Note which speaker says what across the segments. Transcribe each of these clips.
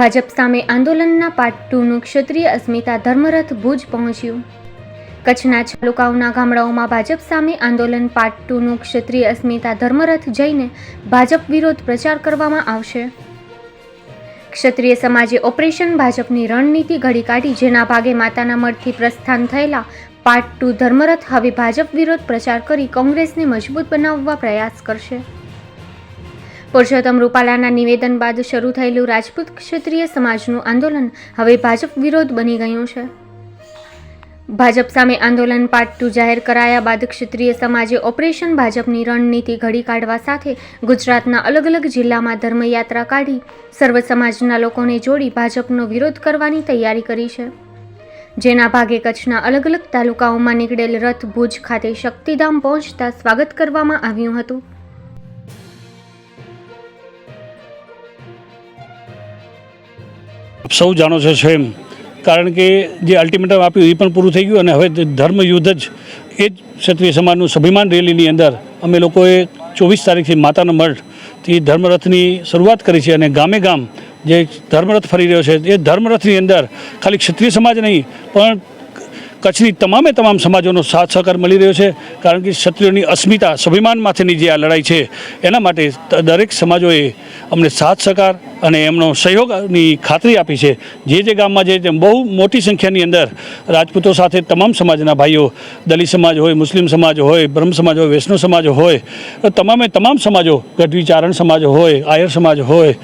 Speaker 1: ભાજપ સામે આંદોલનના પાર્ટ ક્ષત્રિય અસ્મિતા ધર્મરથ ભુજ પહોંચ્યું. કચ્છના તાલુકાઓના ગામડાઓમાં ભાજપ સામે આંદોલન પાર્ટ ક્ષત્રિય અસ્મિતા ધર્મરથ જઈને ભાજપ વિરોધ પ્રચાર કરવામાં આવશે. ક્ષત્રિય સમાજે ઓપરેશન ભાજપની રણનીતિ ઘડી કાઢી, જેના ભાગે માતાના મઢથી પ્રસ્થાન થયેલા પાર્ટ ટુ ધર્મરથ હવે ભાજપ વિરોધ પ્રચાર કરી કોંગ્રેસને મજબૂત બનાવવા પ્રયાસ કરશે. પુરુષોત્તમ રૂપાલાના નિવેદન બાદ શરૂ થયેલું રાજપૂત ક્ષત્રિય સમાજનું આંદોલન હવે ભાજપ વિરોધ બની ગયું છે. ભાજપ સામે આંદોલન પાર્ટ ટુ જાહેર કરાયા બાદ ક્ષત્રિય સમાજે ઓપરેશન ભાજપની રણનીતિ ઘડી કાઢવા સાથે ગુજરાતના અલગ અલગ જિલ્લામાં ધર્મયાત્રા કાઢી સર્વ સમાજના લોકોને જોડી ભાજપનો વિરોધ કરવાની તૈયારી કરી છે. જેના ભાગે કચ્છના અલગ અલગ તાલુકાઓમાં નીકળેલ રથ ભુજ ખાતે શક્તિધામ પહોંચતા સ્વાગત કરવામાં આવ્યું હતું.
Speaker 2: આપ સૌ જાણો છો સ્વયં. કારણ કે જે અલ્ટિમેટમ આપ્યું એ પણ પૂરું થઈ ગયું અને હવે ધર્મયુદ્ધ જ એ જ ક્ષત્રિય સમાજનું સ્વાભિમાન રેલીની અંદર અમે લોકોએ ચોવીસ તારીખથી માતાના મઠથી ધર્મરથની શરૂઆત કરી છે અને ગામે ગામ જે ધર્મરથ ફરી રહ્યો છે એ ધર્મરથની અંદર ખાલી ક્ષત્રિય સમાજ નહીં, પણ કચ્છની તમામે તમામ સમાજોનો સાથ સહકાર મળી રહ્યો છે, કારણ કે ક્ષત્રિયોની અસ્મિતા સ્વાભિમાન માથેની જે આ લડાઈ છે, એના માટે દરેક સમાજોએ અમને સાથ સહકાર અને એમનો સહયોગની ખાતરી આપી છે. જે જે ગામમાં જે બહુ મોટી સંખ્યાની અંદર રાજપૂતો સાથે તમામ સમાજના ભાઈઓ, દલિત સમાજ હોય, મુસ્લિમ સમાજ હોય, બ્રહ્મ સમાજ હોય, વૈષ્ણવ સમાજ હોય તમામે તમામ સમાજો ગઢવી ચારણ સમાજ હોય, આયર સમાજ હોય,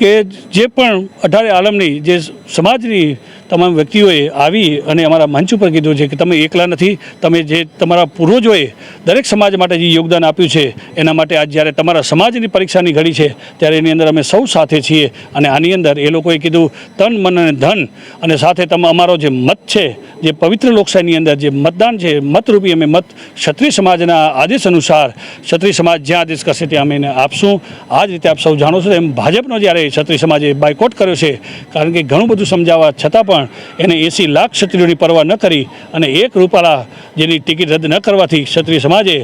Speaker 2: કે જે પણ અઢારે આલમની જે સમાજની તમામ વ્યક્તિઓએ આવી અને અમારા મંચ ઉપર કીધું છે કે તમે એકલા નથી, તમે જે તમારા પૂર્વજોએ દરેક સમાજ માટે જે યોગદાન આપ્યું છે, એના માટે આજ જ્યારે તમારા સમાજની પરીક્ષાની ઘડી છે, ત્યારે એની અંદર અમે સૌ સાથે છીએ અને આની અંદર એ લોકોએ કીધું, તન, મન અને ધન. અને સાથે તમે, અમારો જે મત છે, જે પવિત્ર લોકશાહીની અંદર જે મતદાન છે, મતરૂપી અમે મત ક્ષત્રિય સમાજના આદેશ અનુસાર, ક્ષત્રિય સમાજ જ્યાં આદેશ કરશે ત્યાં અમે એને આપશું. આ જ રીતે આપ સૌ જાણો છો એમ ભાજપનો જ્યારે ક્ષત્રિય સમાજે બાયકોટ કર્યો છે, કારણ કે ઘણું બધું સમજાવવા છતાં પણ એને એંસી લાખ ક્ષત્રિયોની પરવા ન કરી અને એક રૂપાલા જેની ટિકિટ રદ ન કરવાથી ક્ષત્રિય સમાજે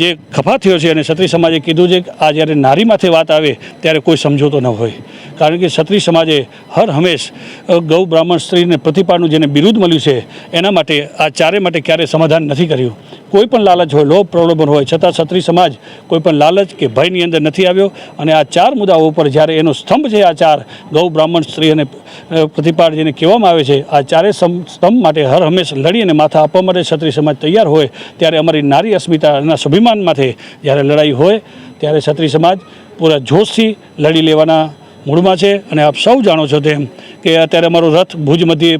Speaker 2: જે ખફા થયો છે અને ક્ષત્રિય સમાજે કીધું છે કે આ જ્યારે નારી માથે વાત આવે ત્યારે કોઈ સમજોતો ન હોય. કારણ કે ક્ષત્રિય સમાજે હર હંમેશ ગૌ બ્રાહ્મણ સ્ત્રીને પ્રતિપાનું જેને બિરુદ મળ્યું છે, એના માટે આ ચારે માટે ક્યારેય સમાધાન નથી કર્યું. કોઈ પણ લાલચ હોય, લોભ પ્રલોભન હોય, છતાં ક્ષત્રિય સમાજ કોઈ પણ લાલચ કે ભયની અંદર નથી આવ્યો. અને આ ચાર મુદ્દાઓ ઉપર જ્યારે એનો સ્તંભ છે, આ ચાર, ગૌ, બ્રાહ્મણ, સ્ત્રી અને પ્રતિપાળજીને પ્રતિપાળ જેને કહેવામાં આવે છે, આ ચારે સ્તંભ માટે હર હંમેશ લડી અને માથા આપવા માટે ક્ષત્રિય સમાજ તૈયાર હોય, ત્યારે અમારી નારી અસ્મિતા અને સ્વાભિમાન માટે જ્યારે લડાઈ હોય, ત્યારે ક્ષત્રિય સમાજ પૂરા જોશથી લડી લેવાના મૂળમાં છે. અને આપ સૌ જાણો છો તેમ કે અત્યારે અમારો રથ ભુજ મધ્યે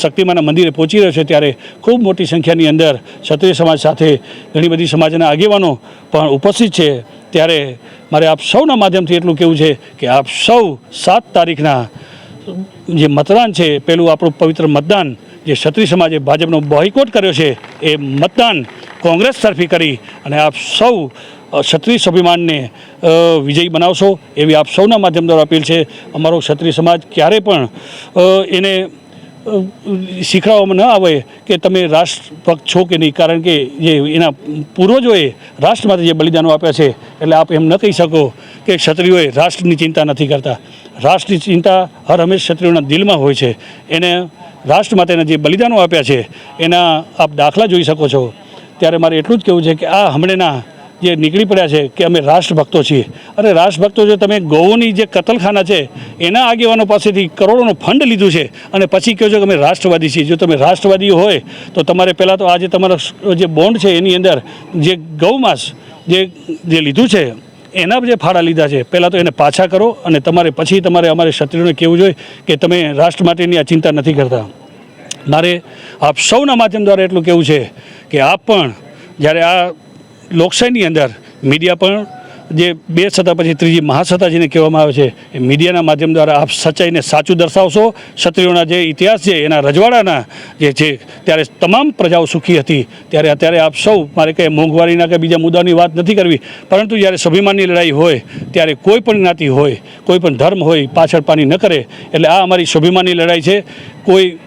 Speaker 2: શક્તિમાના મંદિરે પહોંચી રહ્યો છે ત્યારે ખૂબ મોટી સંખ્યાની અંદર ક્ષત્રિય સમાજ સાથે ઘણી બધી સમાજના આગેવાનો પણ ઉપસ્થિત છે. ત્યારે મારે આપ સૌના માધ્યમથી એટલું કહેવું છે કે આપ સૌ સાત તારીખના જે મતદાન છે, પેલું આપણું પવિત્ર મતદાન જે ક્ષત્રિય સમાજે ભાજપનો બોયકોટ કર્યો છે, એ મતદાન કોંગ્રેસ તરફી કરી અને આપ સૌ ક્ષત્રિય સ્વાભિમાનને વિજયી બનાવશો એવી આપ સૌના માધ્યમ દ્વારા અપીલ છે. અમારો ક્ષત્રિય સમાજ ક્યારે પણ એને શીખવાડવામાં ન આવે કે તમે રાષ્ટ્રભક્ત છો કે નહીં. કારણ કે જે એના પૂર્વજોએ રાષ્ટ્ર માટે જે બલિદાનો આપ્યા છે, એટલે આપ એમ ન કહી શકો કે ક્ષત્રિયોએ રાષ્ટ્રની ચિંતા નથી કરતા. રાષ્ટ્રની ચિંતા હર હંમેશ ક્ષત્રિયોના દિલમાં હોય છે. એને રાષ્ટ્ર માટેના જે બલિદાનો આપ્યા છે, એના આપ દાખલા જોઈ શકો છો. ત્યારે મારે એટલું જ કહેવું છે કે આ હમણાંના જે નીકળી પડ્યા છે કે અમે રાષ્ટ્રભક્તો છીએ. અને રાષ્ટ્રભક્તો જો તમે ગૌની જે કતલખાના છે, એના આગેવાનો પાસેથી કરોડોનું ફંડ લીધું છે અને પછી કહો છો કે અમે રાષ્ટ્રવાદી છીએ. જો તમે રાષ્ટ્રવાદી હોય, તો તમારે પહેલાં તો આજે તમારો જે બોન્ડ છે એની અંદર જે ગૌમાંસ જે જે લીધું છે, એના જે ફાળા લીધા છે, પહેલાં તો એને પાછા કરો અને તમારે પછી તમારે અમારે ક્ષત્રિયોને કહેવું જોઈએ કે તમે રાષ્ટ્ર માટેની આ ચિંતા નથી કરતા. મારે આપ સૌના માધ્યમ દ્વારા એટલું કહેવું છે કે આપ પણ જ્યારે આ લોકશાહીની અંદર મીડિયા પણ જે બે સત્તા પછી ત્રીજી મહાસત્તા જેને કહેવામાં આવે છે, એ મીડિયાના માધ્યમ દ્વારા આપ સચ્ચાઈને સાચું દર્શાવશો. ક્ષત્રિયોના જે ઇતિહાસ છે, એના રજવાડાના જે છે, ત્યારે તમામ પ્રજાઓ સુખી હતી. ત્યારે અત્યારે આપ સૌ, મારે કંઈ મોંઘવારીના કે બીજા મુદ્દાની વાત નથી કરવી, પરંતુ જ્યારે સ્વાભિમાનની લડાઈ હોય, ત્યારે કોઈ પણ જ્ઞાતિ હોય, કોઈ પણ ધર્મ હોય, પાછળ પાની ન કરે. એટલે આ અમારી સ્વાભિમાનની લડાઈ છે. કોઈ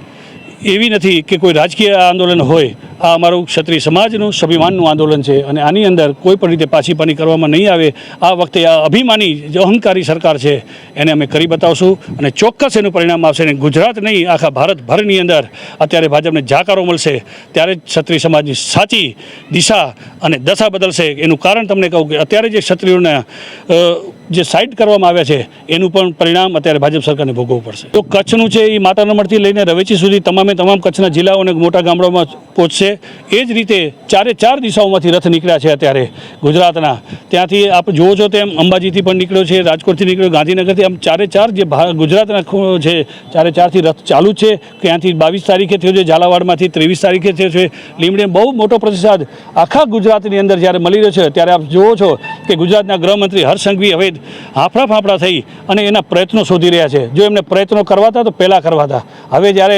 Speaker 2: એવી નથી કે કોઈ રાજકીય આંદોલન હોય આ અમારું ક્ષત્રિય સમાજનું સ્વાભિમાનનું આંદોલન છે અને આની અંદર કોઈ પણ રીતે પાછી પાણી કરવામાં નહીં આવે, આ વખતે આ અભિમાની જે અહંકારી સરકાર છે, એને અમે કરી બતાવશું અને ચોક્કસ એનું પરિણામ આવશે અને ગુજરાત નહીં, આખા ભારતભરની અંદર અત્યારે ભાજપને જાકારો મળશે, ત્યારે જ ક્ષત્રિય સમાજની સાચી દિશા અને દશા બદલશે. એનું કારણ તમને કહું કે અત્યારે જે ક્ષત્રિયોને જે સાઇડ કરવામાં આવ્યા છે, એનું પણ પરિણામ અત્યારે ભાજપ સરકારને ભોગવવું પડશે. તો કચ્છનું છે એ માતા નંબરથી લઈને રવેચી સુધી તમામે તમામ કચ્છના જિલ્લાઓ અને મોટા ગામડાઓમાં પહોંચશે. એ જ રીતે ચારે ચાર દિશાઓમાંથી રથ નીકળ્યા છે અત્યારે ગુજરાતના. ત્યાંથી આપ જુઓ છો તેમ અંબાજીથી પણ નીકળ્યો છે, રાજકોટથી નીકળ્યો, ગાંધીનગરથી. આમ ચારે ચાર જે ગુજરાતના છે ચારે ચારથી રથ ચાલુ છે, ત્યાંથી બાવીસ તારીખે થયો છે, ઝાલાવાડમાંથી ત્રેવીસ તારીખે થયો છે. લીમડે બહુ મોટો પ્રતિસાદ આખા ગુજરાતની અંદર જ્યારે મળી રહ્યો છે, ત્યારે આપ જુઓ છો કે ગુજરાતના ગૃહમંત્રી હર્ષ સંઘવી હવે હાફડા ફાફડા થઈ અને એના પ્રયત્નો શોધી રહ્યા છે. જો એમને પ્રયત્નો કરવાતા તો પહેલાં કરવાતા. હવે જ્યારે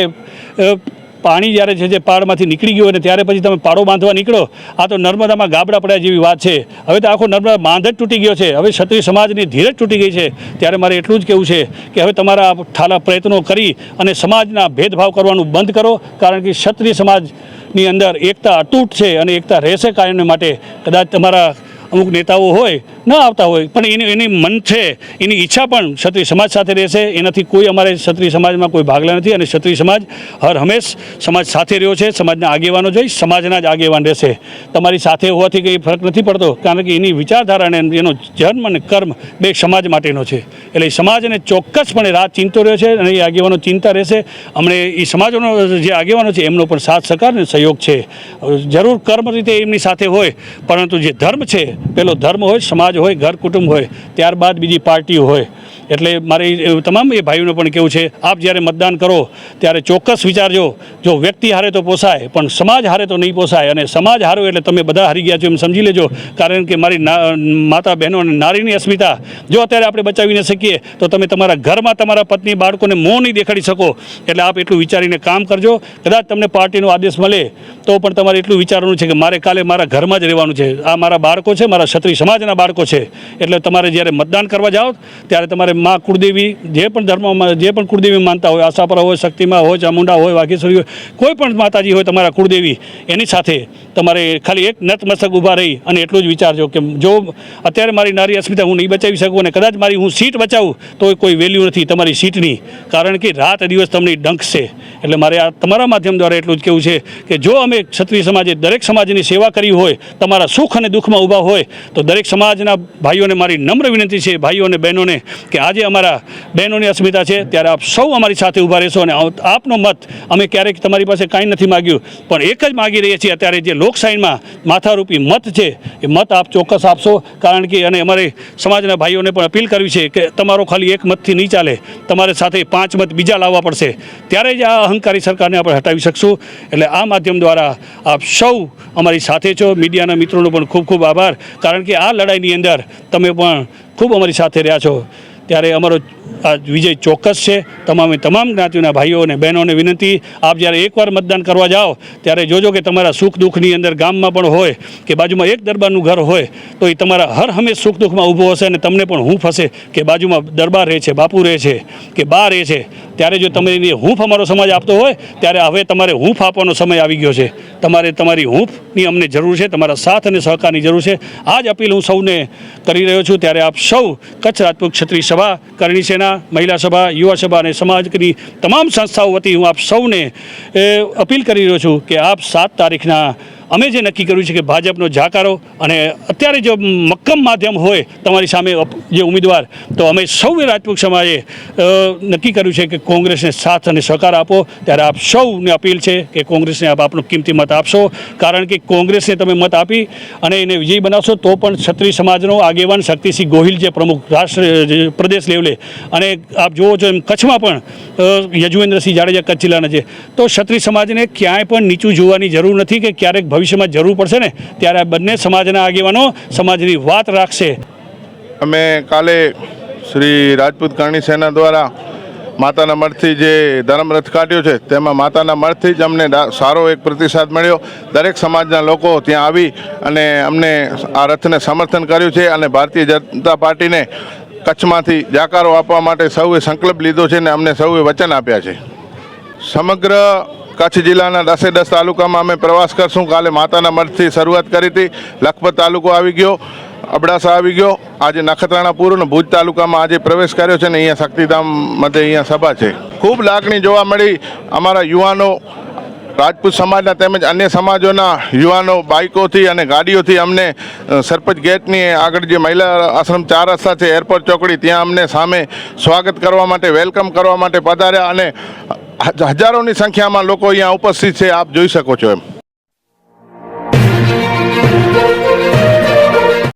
Speaker 2: પાણી જ્યારે છે જે પાડમાંથી નીકળી ગયું અને ત્યારે પછી તમે પાડો બાંધવા નીકળો, આ તો નર્મદામાં ગાબડા પડ્યા જેવી વાત છે. હવે તો આખો નર્મદા બાંધ જ તૂટી ગયો છે. હવે ક્ષત્રિય સમાજની ધીરજ તૂટી ગઈ છે. ત્યારે મારે એટલું જ કહેવું છે કે હવે તમારા ઠાલા પ્રયત્નો કરી અને સમાજના ભેદભાવ કરવાનું બંધ કરો, કારણ કે ક્ષત્રિય સમાજની અંદર એકતા અતૂટ છે અને એકતા રહેશે કાયમને માટે. કદાચ તમારા અમુક નેતાઓ હોય ન આવતા હોય, પણ એની એની મન છે, એની ઈચ્છા પણ ક્ષત્રિય સમાજ સાથે રહેશે. એનાથી કોઈ અમારે ક્ષત્રિય સમાજમાં કોઈ ભાગલા નથી અને ક્ષત્રિય સમાજ હર હંમેશ સમાજ સાથે રહ્યો છે, સમાજના આગેવાનો જોઈ, સમાજના જ આગેવાન રહેશે. તમારી સાથે હોવાથી કંઈ ફરક નથી પડતો, કારણ કે એની વિચારધારા અને એનો જન્મ અને કર્મ બે સમાજ માટેનો છે. એટલે એ સમાજને ચોક્કસપણે રાહ ચિંતો રહ્યો છે અને એ આગેવાનો ચિંતા રહેશે. અમને એ સમાજોનો, જે આગેવાનો છે, એમનો પણ સાથ, સહકાર અને સહયોગ છે. જરૂર કર્મ રીતે એમની સાથે હોય, પરંતુ જે ધર્મ છે, પેલો ધર્મ હોય, સમાજ હોય ઘર કુટુંબ હોય ત્યારબાદ બીજી પાર્ટીઓ હોય. એટલે મારી તમામ એ ભાઈઓને પણ કેવું છે, આપ જ્યારે મતદાન કરો, ત્યારે ચોક્કસ વિચારજો, જો વ્યક્તિ હારે તો પોસાય, પણ સમાજ હારે તો નહીં પોસાય. અને સમાજ હારો એટલે તમે બધા હારી ગયા છો એમ સમજી લેજો, કારણ કે મારી માતા બહેનો અને નારીની અસ્મિતા, જો અત્યારે આપણે બચાવી ન શકીએ, તો તમે તમારા ઘરમાં તમારા પત્ની બાળકોને મોં નહીં દેખાડી શકો. એટલે આપ એટલું વિચારીને કામ કરજો. કદાચ તમને પાર્ટીનો આદેશ મળે, તો પણ તમારે એટલું વિચારવાનું છે કે મારે કાલે મારા ઘરમાં જ રહેવાનું છે. આ મારા બાળકો છે, મારા ક્ષત્રિય સમાજના બાળકો છે. એટલે તમારે જ્યારે મતદાન કરવા જાઓ, ત્યારે તમારે મા કુળદેવી જે પણ ધર્મમાં, જે પણ કુળદેવી માનતા હોય, આશાપરા હોય, શક્તિમાં હોય, ચામુંડા હોય, વાઘેશ્વરી હોય, કોઈ પણ માતાજી હોય તમારા કુળદેવી, એની સાથે તમારે ખાલી એક નતમસ્તક ઊભા રહી અને એટલું જ વિચારજો કે જો અત્યારે મારી નારી અસ્મિતા હું નહીં બચાવી શકું અને કદાચ મારી હું સીટ બચાવું તો કોઈ વેલ્યુ નથી તમારી સીટની. કારણ કે રાત દિવસ તમને ડંખશે. એટલે મારે આ તમારા માધ્યમ દ્વારા એટલું જ કહેવું છે કે જો અમે ક્ષત્રિય સમાજે દરેક સમાજની સેવા કરી હોય, તમારા સુખ અને દુઃખમાં ઊભા હોય, તો દરેક સમાજના ભાઈઓને મારી નમ્ર વિનંતી છે, ભાઈઓ અને બહેનોને, કે આજે અમારા બહેનોની અસ્મિતા છે, ત્યારે આપ સૌ અમારી સાથે ઊભા રહેશો અને આપનો મત અમે ક્યારેક તમારી પાસે કાંઈ નથી માગ્યું, પણ એક જ માગી રહીએ છીએ અત્યારે જે લોકશાહીમાં માથારૂપી મત છે, એ મત આપ ચોક્કસ આપશો, કારણ કે અને અમારે સમાજના ભાઈઓને પણ અપીલ કરવી છે કે તમારો ખાલી એક મતથી નહીં ચાલે, તમારે સાથે પાંચ મત બીજા લાવવા પડશે. ત્યારે જ આ અહંકારી સરકારને આપણે હટાવી શકશું. એટલે આ માધ્યમ દ્વારા આપ સૌ અમારી સાથે છો. મીડિયાના મિત્રોનો પણ ખૂબ ખૂબ આભાર, કારણ કે આ લડાઈની અંદર તમે પણ ખૂબ અમારી સાથે રહ્યા છો. ત્યારે અમારો આ વિજય ચોક્કસ છે. તમામે તમામ જ્ઞાતિઓના ભાઈઓ અને બહેનોને વિનંતી, આપ જ્યારે એકવાર મતદાન કરવા જાઓ, ત્યારે જોજો કે તમારા સુખ દુઃખની અંદર ગામમાં પણ હોય કે બાજુમાં એક દરબારનું ઘર હોય, તો એ તમારા હર હંમેશ સુખ દુઃખમાં ઊભો હશે અને તમને પણ હું હશે કે બાજુમાં દરબાર રહે છે, બાપુ રહે છે, કે બા રહે છે. ત્યારે જો તમે એની હૂંફ અમારો સમાજ આપતો હોય, ત્યારે હવે તમારે હૂંફ આપવાનો સમય આવી ગયો છે. તમારે તમારી હૂંફની અમને જરૂર છે, તમારા સાથ અને સહકારની જરૂર છે. આ જ અપીલ હું સૌને કરી રહ્યો છું. ત્યારે આપ સૌ કચ્છ રાજપૂત ક્ષત્રિય સભા કરણી સેના, મહિલા સભા, યુવા સભા અને સમાજની તમામ સંસ્થાઓ વતી હું આપ સૌને અપીલ કરી રહ્યો છું કે આપ સાત તારીખના અમે જે નક્કી કર્યું છે કે ભાજપનો જાકારો અને અત્યારે જો મક્કમ માધ્યમ હોય તમારી સામે જે ઉમેદવાર, તો અમે સૌએ રાજપૂત સમાજે નક્કી કર્યું છે કે કોંગ્રેસને સાથ અને સહકાર આપો. ત્યારે આપ સૌને અપીલ છે કે કોંગ્રેસને આપ આપનો કિંમતી મત આપશો. કારણ કે કોંગ્રેસને તમે મત આપી અને એને વિજયી બનાવશો, તો પણ ક્ષત્રિય સમાજનો આગેવાન શક્તિસિંહ ગોહિલ જે પ્રમુખ રાષ્ટ્ર પ્રદેશ લેવલે. અને આપ જુઓ છો એમ કચ્છમાં પણ યજુવેન્દ્રસિંહ જાડેજા કચ્છ જિલ્લાના છે. તો ક્ષત્રિય સમાજને ક્યાંય પણ નીચું જોવાની જરૂર નથી કે ક્યારેક ભવિષ્યમાં જરૂર પડશે ને, ત્યારે આ બંને સમાજના આગેવાનો સમાજની વાત રાખશે.
Speaker 3: અમે કાલે શ્રી રાજપૂત કરણી સેના દ્વારા માતાના મઠથી જે ધર્મરથ કાઢ્યો છે, તેમાં માતાના મઠથી જ અમને સારો એક પ્રતિસાદ મળ્યો. દરેક સમાજના લોકો ત્યાં આવી અને અમને આ રથને સમર્થન કર્યું છે અને ભારતીય જનતા પાર્ટીને કચ્છમાંથી જાકારો આપવા માટે સૌએ સંકલ્પ લીધો છે અને અમને સૌએ વચન આપ્યા છે. સમગ્ર કચ્છ જિલ્લાના દસે દસ તાલુકામાં અમે પ્રવાસ કરશું. કાલે માતાના મઠથી શરૂઆત કરી હતી. લખપત તાલુકો આવી ગયો, અબડાસા આવી ગયો. આજે નખત્રાણાપુર પૂરું અને ભુજ તાલુકામાં આજે પ્રવેશ કર્યો છે ને અહીંયા શક્તિધામ મધ્ય અહીંયા સભા છે. ખૂબ લાગણી જોવા મળી અમારા યુવાનો રાજપૂત સમાજના તેમજ અન્ય સમાજોના યુવાનો બાઇકોથી અને ગાડીઓથી અમને સરપંચ ગેટની આગળ જે મહિલા આશ્રમ ચાર રસ્તા છે, એરપોર્ટ ચોકડી, ત્યાં અમને સામે સ્વાગત કરવા માટે, વેલકમ કરવા માટે પધાર્યા અને હજારોની સંખ્યામાં લોકો અહીંયા ઉપસ્થિત છે, આપ જોઈ શકો છો એમ.